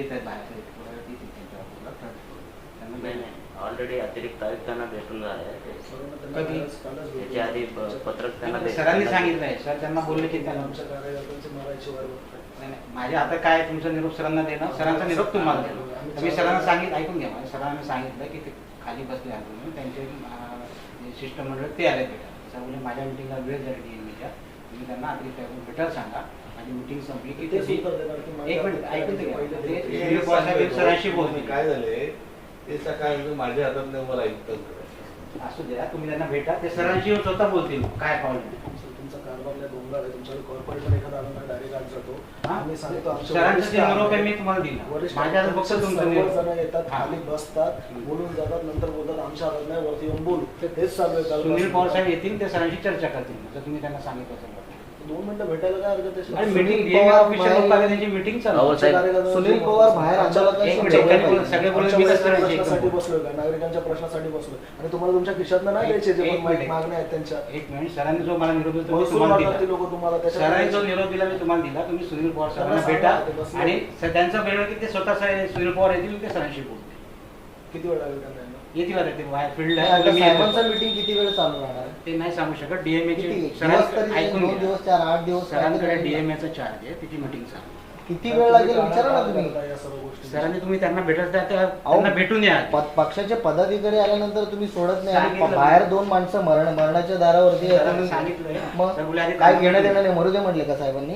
येत आहेत बाहेर ऑलरेडी अतिरिक्त आयुक्तांना भेटून झाले. आधी पत्रक त्यांना सरांनी सांगितलंय सर त्यांना बोलले की त्यांना माझ्या आता काय तुमचा निरोप सरांना देणं? सरांचा निरोप तुम्हाला देणं. मी सरांना सांगितलं ऐकून घ्या. माझ्या सरांना सांगितलं की ते खाली बसले आहे म्हणून. त्यांचे शिष्टमंडळ ते आले भेटायला. सर म्हणजे माझ्या मिटिंगला वेळ झाली डीएमच्या तुम्ही त्यांना ऐकून भेटायला सांगा. माझी मिटिंग संपली की ते एक मिनिट ऐकून साहेब सरांशी बोलतील. काय झाले? ते सकाळी माझ्या हातात मला ऐकतात करायचं. असू द्या तुम्ही त्यांना भेटा ते सरांशी स्वतः बोलतील काय प्रॉब्लेम तुमचा आहे तुमच्याकडे कॉर्पोरेटर एखादा आला ना डायरेक्ट आज जातो? आम्ही सांगतो आमचे सरांचं वरिष्ठ जे निरोप आहे आहेत. मी तुम्हाला दिला माझ्या फक्त तुमचे येतात. खाली बसतात बोलून जातात नंतर बोलतात आमच्या नाही वरती येऊन बोलू हेच चालू आहे काल सुनील पवार साहेब येतील ते सरांशी चर्चा करतील जर तुम्ही त्यांना सांगितलं. दोन मिनिटं भेटायला काय हरकत आहे आणि पवार त्यांची चालू आहे. सुनील पवार बाहेर आमच्या- आंदोलनात एक मिनिट, समजवलं एकाने बोलून- पाहिजे. सगळे बोलून आमच्या मी कसं वरिष्ठ करायचं? प्रश्नासाठी एक बसलोय का नागरिकांच्या प्रश्नासाठी बसलोय आणि तुम्हाला तुमच्या खिशातनं नाही एक- द्यायचे जे एक पण मिनिट. मागण्या आहेत त्यांच्या एक मिनिट सरांनी जो मला निरोप दिला तो मी महसूल तुम्हाला वाटतात ते दिला लोक तुम्हाला सरांनी जो द्यायचे. निरोप दिला मी तुम्हाला दिला तुम्ही सुनील पवार त्यांना भेटा सांगा, ते बसले. आणि स- त्यांचा वेळ की ते स्वतः सा- सुनील पवार येतील ते सरांशी बोलतील किती वेळ लागेल त्यांना यायला? येतील आता ते बाहेर फील्ड आहे साहेबांचं. मीटिंग किती वेळ चालू राहणार आहे? ते नाही सांगू शकत. डीएमए किती? ची दिवस तरी सरांकडे ते ऐकून दोन घ्या. दिवस चार आठ दिवस? सरांकडे काहीतरी डीएमएचा चार्ज आहे. तिची मीटिंग सांग किती वेळ लागेल? तुम्ही विचारा ना तुम्ही. करता या सर्व गोष्टी. सरांनी तुम्ही त्यांना भेटत त्या त्यांना भेटून या प- पक्षाचे पदाधिकारी आल्यानंतर तुम्ही सोडत नाही. आणि सांगितलं बाहेर. दोन माणसं मरण मरणाच्या दारावरती. सरांनी तुम्ही- सांगितलंय. मग सर बोलले आधी काय त्यांना घेणं देणं नाही? मरू दे म्हटले का साहेबांनी?